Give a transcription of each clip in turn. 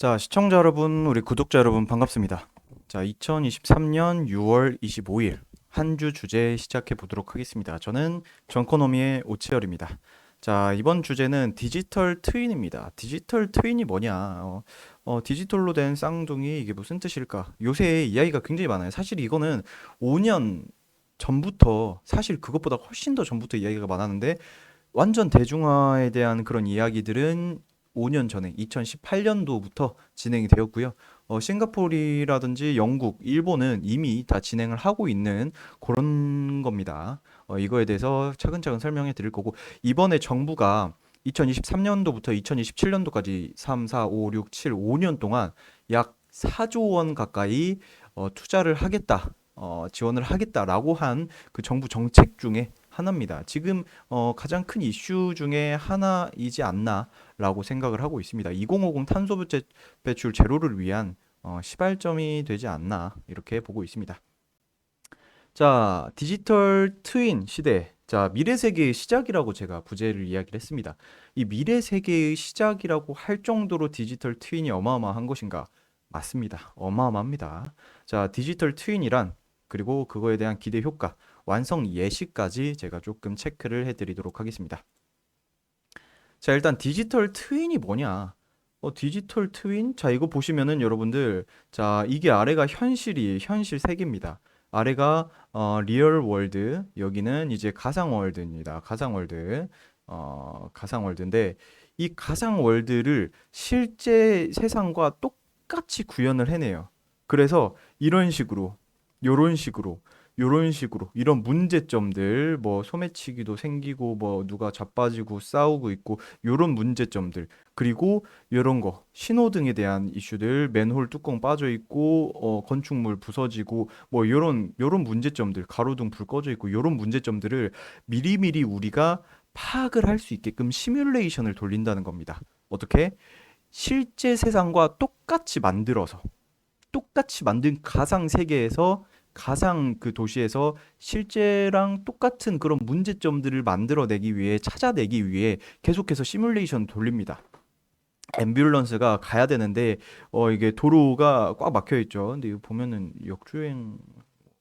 자, 시청자 여러분, 우리 구독자 여러분 반갑습니다. 자, 2023년 6월 25일 한 주 주제 시작해 보도록 하겠습니다. 저는 정코노미의 오치열입니다. 자, 이번 주제는 디지털 트윈입니다. 디지털 트윈이 뭐냐? 어, 어, 디지털로 된 쌍둥이 이게 무슨 뜻일까? 요새 이야기가 굉장히 많아요. 사실 이거는 5년 전부터 사실 그것보다 훨씬 더 전부터 이야기가 많았는데 완전 대중화에 대한 그런 이야기들은 5년 전에 2018년도부터 진행이 되었고요. 어, 싱가포르라든지 영국, 일본은 이미 다 진행을 하고 있는 그런 겁니다. 어, 이거에 대해서 차근차근 설명해 드릴 거고 이번에 정부가 2023년도부터 2027년도까지 3, 4, 5, 6, 7, 5년 동안 약 4조 원 가까이 어, 투자를 하겠다. 어, 지원을 하겠다라고 한 그 정부 정책 중에 하나입니다. 지금 어, 가장 큰 이슈 중에 하나이지 않나라고 생각을 하고 있습니다. 2050 탄소 배출- 제로를 위한 어, 시발점이 되지 않나 이렇게 보고 있습니다. 자, 디지털 트윈 시대. 자, 미래 세계의 시작이라고 제가 부제를 이야기를 했습니다. 이 미래 세계의 시작이라고 할 정도로 디지털 트윈이 어마어마한 것인가? 맞습니다. 어마어마합니다. 자, 디지털 트윈이란 그리고 그거에 대한 기대 효과, 완성 예시까지 제가 조금 체크를 해드리도록 하겠습니다. 자, 일단 디지털 트윈이 뭐냐? 어, 디지털 트윈? 자, 이거 보시면은 여러분들, 자, 이게 아래가 현실이, 현실 세계입니다. 아래가 어, 리얼 월드, 여기는 이제 가상 월드입니다. 가상 월드. 어, 가상 월드인데, 이 가상 월드를 실제 세상과 똑같이 구현을 해내요. 그래서 이런 식으로, 요런 식으로, 요런 식으로, 이런 문제점들, 뭐 소매치기도 생기고, 뭐 누가 자빠지고 싸우고 있고, 요런 문제점들, 그리고 요런 거, 신호등에 대한 이슈들, 맨홀 뚜껑 빠져 있고, 어, 건축물 부서지고, 뭐 요런, 요런 문제점들, 가로등 불 꺼져 있고, 요런 문제점들을 미리미리 우리가 파악을 할 수 있게끔 시뮬레이션을 돌린다는 겁니다. 어떻게? 실제 세상과 똑같이 만들어서, 똑같이 만든 가상 세계에서 가상 그 도시에서 실제랑 똑같은 그런 문제점들을 만들어내기 위해 찾아내기 위해 계속해서 시뮬레이션 돌립니다. 앰뷸런스가 가야 되는데 어 이게 도로가 꽉 막혀 있죠. 근데 이거 보면은 역주행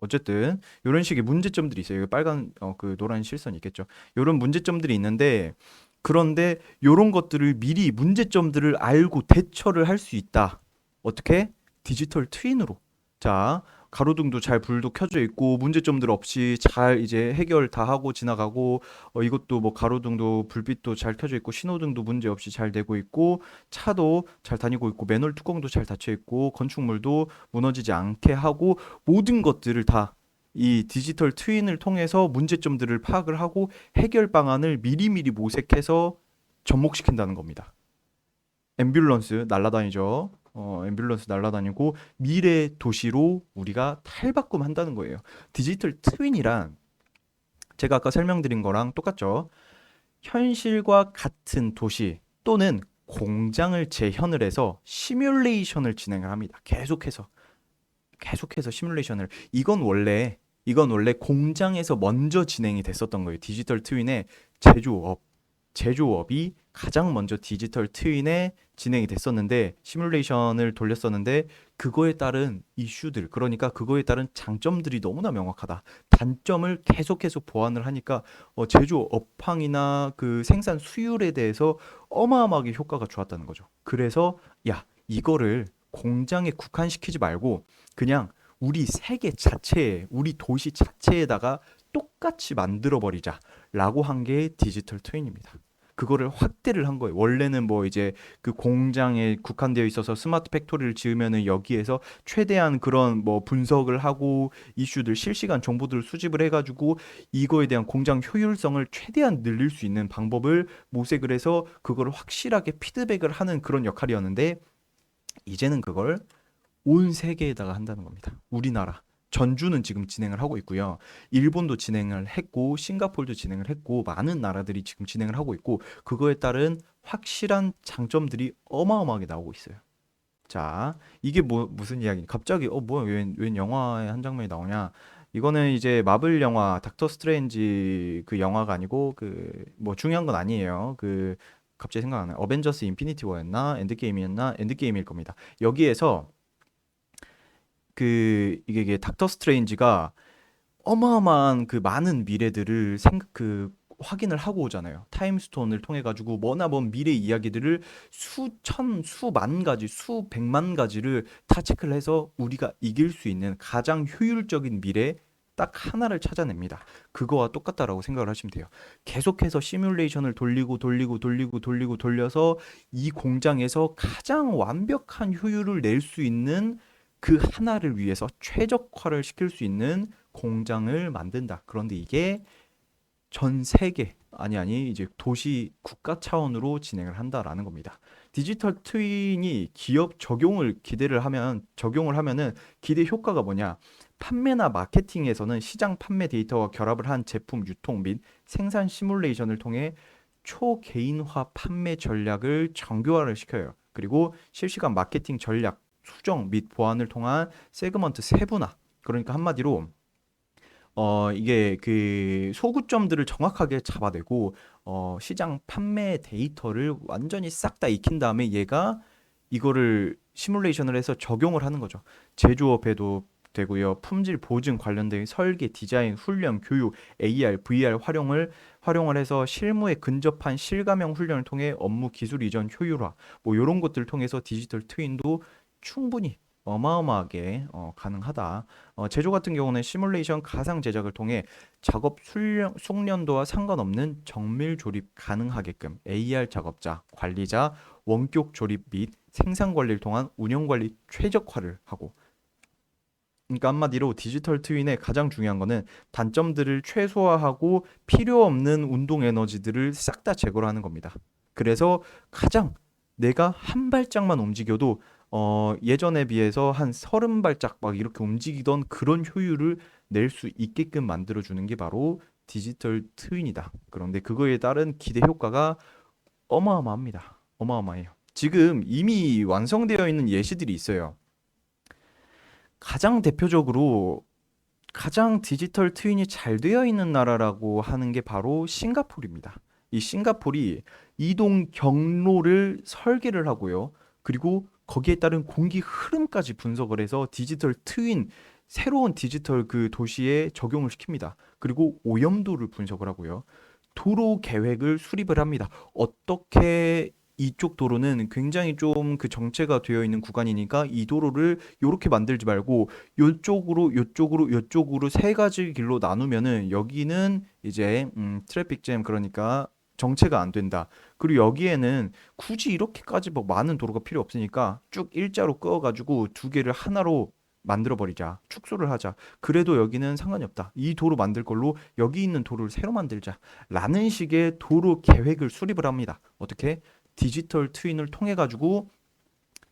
어쨌든 이런 식의 문제점들이 있어요. 빨간 어 그 노란 실선이 있겠죠. 이런 문제점들이 있는데 그런데 이런 것들을 미리 문제점들을 알고 대처를 할 수 있다. 어떻게? 디지털 트윈으로. 자, 가로등도 잘 불도 켜져 있고 문제점들 없이 잘 이제 해결 다 하고 지나가고 어, 이것도 뭐 가로등도 불빛도 잘 켜져 있고 신호등도 문제 없이 잘 되고 있고 차도 잘 다니고 있고 맨홀 뚜껑도 잘 닫혀 있고 건축물도 무너지지 않게 하고 모든 것들을 다 이 디지털 트윈을 통해서 문제점들을 파악을 하고 해결 방안을 미리미리 모색해서 접목시킨다는 겁니다. 앰뷸런스 날아다니죠. 어, 앰뷸런스 날아다니고 미래 도시로 우리가 탈바꿈한다는 거예요. 디지털 트윈이란 제가 아까 설명드린 거랑 똑같죠. 현실과 같은 도시 또는 공장을 재현을 해서 시뮬레이션을 진행을 합니다. 계속해서 계속해서 시뮬레이션을 이건 원래 이건 원래 공장에서 먼저 진행이 됐었던 거예요. 디지털 트윈의 제조업 제조업이 가장 먼저 디지털 트윈에 진행이 됐었는데 시뮬레이션을 돌렸었는데 그거에 따른 이슈들 그러니까 그거에 따른 장점들이 너무나 명확하다. 단점을 계속해서 보완을 하니까 어, 제조 업황이나 그 생산 수율에 대해서 어마어마하게 효과가 좋았다는 거죠. 그래서 야 이거를 공장에 국한시키지 말고 그냥 우리 세계 자체에 우리 도시 자체에다가 똑같이 만들어 버리자라고 한 게 디지털 트윈입니다. 그거를 확대를 한 거예요. 원래는 뭐 이제 그 공장에 국한되어 있어서 스마트 팩토리를 지으면은 여기에서 최대한 그런 뭐 분석을 하고 이슈들 실시간 정보들을 수집을 해가지고 이거에 대한 공장 효율성을 최대한 늘릴 수 있는 방법을 모색을 해서 그거를 확실하게 피드백을 하는 그런 역할이었는데 이제는 그걸 온 세계에다가 한다는 겁니다. 우리나라. 전주는 지금 진행을 하고 있고요. 일본도 진행을 했고, 싱가포르도 진행을 했고, 많은 나라들이 지금 진행을 하고 있고, 그거에 따른 확실한 장점들이 어마어마하게 나오고 있어요. 자, 이게 뭐 무슨 이야기? 갑자기 어 뭐야 웬, 웬 영화의 한 장면이 나오냐? 이거는 이제 마블 영화 닥터 스트레인지 그 영화가 아니고 그 뭐 중요한 건 아니에요. 그 갑자기 생각 안 나요. 어벤져스 인피니티 워였나 엔드게임이었나 엔드게임일 겁니다. 여기에서 그 이게, 이게 닥터 스트레인지가 어마어마한 그 많은 미래들을 생각 그 확인을 하고 오잖아요. 타임스톤을 통해 가지고 머나 먼 미래 이야기들을 수천 수만 가지 수백만 가지를 다 체크를 해서 우리가 이길 수 있는 가장 효율적인 미래 딱 하나를 찾아냅니다. 그거와 똑같다라고 생각을 하시면 돼요. 계속해서 시뮬레이션을 돌리고 돌리고 돌리고 돌리고 돌려서 이 공장에서 가장 완벽한 효율을 낼 수 있는 그 하나를 위해서 최적화를 시킬 수 있는 공장을 만든다. 그런데 이게 전 세계 아니 아니 이제 도시 국가 차원으로 진행을 한다라는 겁니다. 디지털 트윈이 기업 적용을 기대를 하면 적용을 하면은 기대 효과가 뭐냐? 판매나 마케팅에서는 시장 판매 데이터와 결합을 한 제품 유통 및 생산 시뮬레이션을 통해 초개인화 판매 전략을 정교화를 시켜요. 그리고 실시간 마케팅 전략 수정 및 보완을 통한 세그먼트 세분화. 그러니까 한마디로 어 이게 그 소구점들을 정확하게 잡아내고 어 시장 판매 데이터를 완전히 싹 다 익힌 다음에 얘가 이거를 시뮬레이션을 해서 적용을 하는 거죠. 제조업에도 되고요. 품질 보증 관련된 설계, 디자인, 훈련, 교육, AR, VR 활용을 활용을 해서 실무에 근접한 실감형 훈련을 통해 업무 기술 이전 효율화 뭐 이런 것들을 통해서 디지털 트윈도 충분히 어마어마하게 어, 가능하다. 어, 제조 같은 경우는 시뮬레이션 가상 제작을 통해 작업 숙련, 숙련도와 상관없는 정밀 조립 가능하게끔 AR 작업자, 관리자, 원격 조립 및 생산 관리를 통한 운영 관리 최적화를 하고 그러니까 한마디로 디지털 트윈의 가장 중요한 거는 단점들을 최소화하고 필요 없는 운동 에너지들을 싹 다 제거를 하는 겁니다. 그래서 가장 내가 한 발짝만 움직여도 어, 예전에 비해서 한 서른 발짝 막 이렇게 움직이던 그런 효율을 낼 수 있게끔 만들어 주는 게 바로 디지털 트윈이다. 그런데 그거에 따른 기대 효과가 어마어마합니다. 어마어마해요. 지금 이미 완성되어 있는 예시들이 있어요. 가장 대표적으로 가장 디지털 트윈이 잘 되어 있는 나라라고 하는 게 바로 싱가포르입니다. 이 싱가포르이 이동 경로를 설계를 하고요. 그리고 거기에 따른 공기 흐름까지 분석을 해서 디지털 트윈 새로운 디지털 그 도시에 적용을 시킵니다. 그리고 오염도를 분석을 하고요. 도로 계획을 수립을 합니다. 어떻게 이쪽 도로는 굉장히 좀 그 정체가 되어 있는 구간이니까 이 도로를 요렇게 만들지 말고 요쪽으로 요쪽으로 요쪽으로 세 가지 길로 나누면은 여기는 이제 음 트래픽 잼 그러니까 정체가 안 된다. 그리고 여기에는 굳이 이렇게까지 뭐 많은 도로가 필요 없으니까 쭉 일자로 그어 가지고 두 개를 하나로 만들어 버리자. 축소를 하자. 그래도 여기는 상관이 없다. 이 도로 만들 걸로 여기 있는 도로를 새로 만들자. 라는 식의 도로 계획을 수립을 합니다. 어떻게? 디지털 트윈을 통해 가지고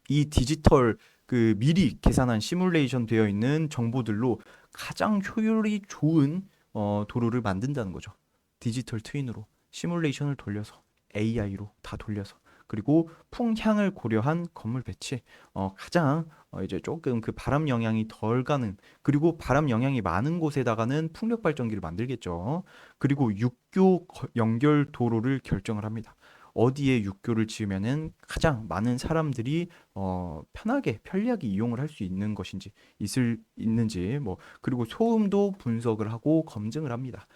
이 디지털 그 미리 계산한 시뮬레이션 되어 있는 정보들로 가장 효율이 좋은 어, 도로를 만든다는 거죠. 디지털 트윈으로 시뮬레이션을 돌려서 AI로 다 돌려서 그리고 풍향을 고려한 건물 배치 어, 가장 어, 이제 조금 그 바람 영향이 덜 가는 그리고 바람 영향이 많은 곳에다가는 풍력 발전기를 만들겠죠. 그리고 육교 거- 연결 도로를 결정을 합니다. 어디에 육교를 지으면은 가장 많은 사람들이 어, 편하게 편리하게 이용을 할 수 있는 것인지 있을 있는지 뭐 그리고 소음도 분석을 하고 검증을 합니다.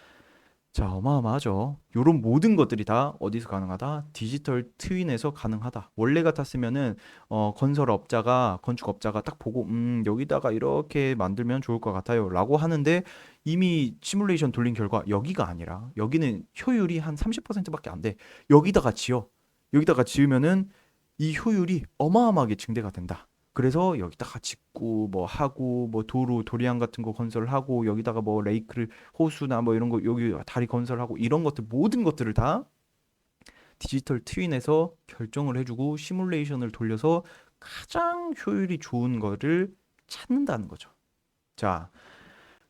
자, 어마어마하죠. 요런 모든 것들이 다 어디서 가능하다? 디지털 트윈에서 가능하다. 원래 같았으면은 어, 건설업자가 건축업자가 딱 보고 음, 여기다가 이렇게 만들면 좋을 것 같아요라고 하는데 이미 시뮬레이션 돌린 결과 여기가 아니라 여기는 효율이 한 30%밖에 안 돼. 여기다가 지어. 여기다가 지으면은 이 효율이 어마어마하게 증대가 된다. 그래서 여기다가 짓고 뭐 하고 뭐 도로 도리안 같은 거 건설하고 여기다가 뭐 레이크를 호수나 뭐 이런 거 여기 다리 건설하고 이런 것들 모든 것들을 다 디지털 트윈에서 결정을 해주고 시뮬레이션을 돌려서 가장 효율이 좋은 거를 찾는다는 거죠. 자,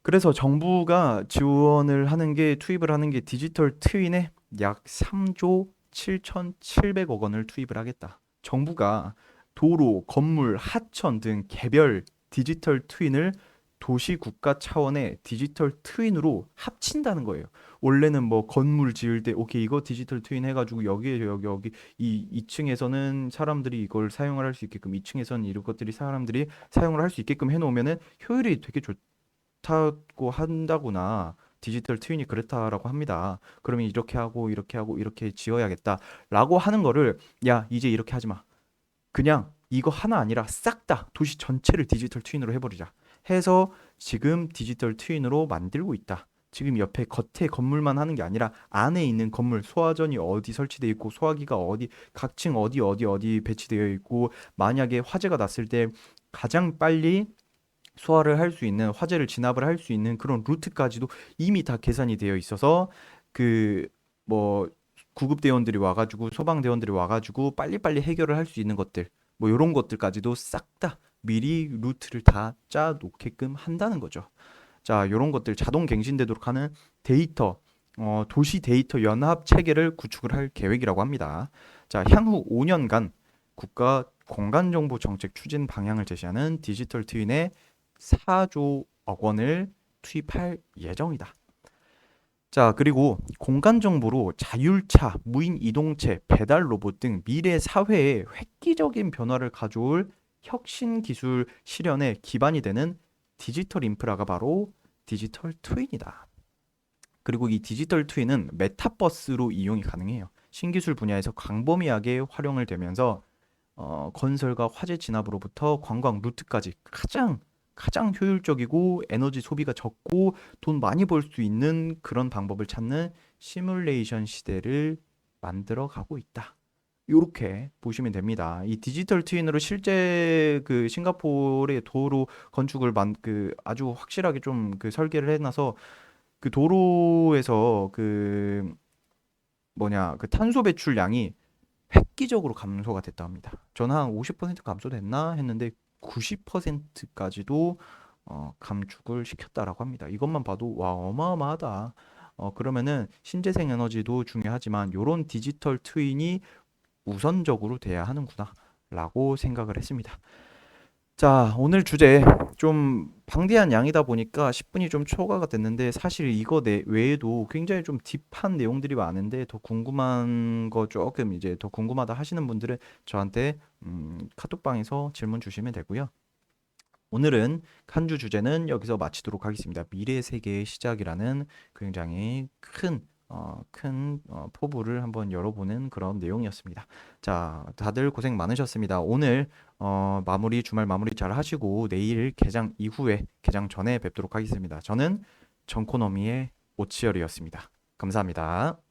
그래서 정부가 지원을 하는 게 투입을 하는 게 디지털 트윈에 약 3조 7,700억 원을 투입을 하겠다. 정부가 도로, 건물, 하천 등 개별 디지털 트윈을 도시 국가 차원의 디지털 트윈으로 합친다는 거예요. 원래는 뭐 건물 지을 때 오케이 이거 디지털 트윈 해가지고 여기에 여기 여기 이 2층에서는 사람들이 이걸 사용을 할 수 있게끔 2층에서는 이런 것들이 사람들이 사용을 할 수 있게끔 해놓으면은 효율이 되게 좋다고 한다구나. 디지털 트윈이 그렇다라고 합니다. 그러면 이렇게 하고 이렇게 하고 이렇게 지어야겠다라고 하는 거를 야 이제 이렇게 하지 마. 그냥 이거 하나 아니라 싹 다 도시 전체를 디지털 트윈으로 해버리자. 해서 지금 디지털 트윈으로 만들고 있다. 지금 옆에 겉에 건물만 하는 게 아니라 안에 있는 건물 소화전이 어디 설치되어 있고 소화기가 어디 각 층 어디 어디 어디 배치되어 있고 만약에 화재가 났을 때 가장 빨리 소화를 할 수 있는 화재를 진압을 할 수 있는 그런 루트까지도 이미 다 계산이 되어 있어서 그뭐 구급대원들이 와가지고 소방대원들이 와가지고 빨리빨리 해결을 할 수 있는 것들 뭐 이런 것들까지도 싹 다 미리 루트를 다 짜 놓게끔 한다는 거죠. 자, 이런 것들 자동 갱신되도록 하는 데이터 어, 도시 데이터 연합 체계를 구축을 할 계획이라고 합니다. 자, 향후 5년간 국가 공간정보 정책 추진 방향을 제시하는 디지털 트윈에 4조억 원을 투입할 예정이다. 자, 그리고 공간 정보로 자율차, 무인 이동체, 배달 로봇 등 미래 사회에 획기적인 변화를 가져올 혁신 기술 실현의 기반이 되는 디지털 인프라가 바로 디지털 트윈이다. 그리고 이 디지털 트윈은 메타버스로 이용이 가능해요. 신기술 분야에서 광범위하게 활용을 되면서 어, 건설과 화재 진압으로부터 관광 루트까지 가장 가장 효율적이고 에너지 소비가 적고 돈 많이 벌 수 있는 그런 방법을 찾는 시뮬레이션 시대를 만들어 가고 있다. 이렇게 보시면 됩니다. 이 디지털 트윈으로 실제 그 싱가포르의 도로 건축을 만 그 아주 확실하게 좀 그 설계를 해놔서 그 도로에서 그 뭐냐 그 탄소 배출량이 획기적으로 감소가 됐다 합니다. 저는 한 50% 감소됐나 했는데 90%까지도 어, 감축을 시켰다라고 합니다. 이것만 봐도 와 어마어마하다. 어, 그러면은 신재생 에너지도 중요하지만 요런 디지털 트윈이 우선적으로 돼야 하는구나 라고 생각을 했습니다. 자, 오늘 주제 좀 방대한 양이다 보니까 10분이 좀 초과가 됐는데 사실 이거 내 외에도 굉장히 좀 딥한 내용들이 많은데 더 궁금한 거 조금 이제 더 궁금하다 하시는 분들은 저한테 음, 카톡방에서 질문 주시면 되고요. 오늘은 한 주 주제는 여기서 마치도록 하겠습니다. 미래 세계의 시작이라는 굉장히 큰 어, 큰 어, 포부를 한번 열어보는 그런 내용이었습니다. 자, 다들 고생 많으셨습니다. 오늘 어, 마무리 주말 마무리 잘 하시고 내일 개장 이후에 개장 전에 뵙도록 하겠습니다. 저는 정코노미의 오치열이었습니다. 감사합니다.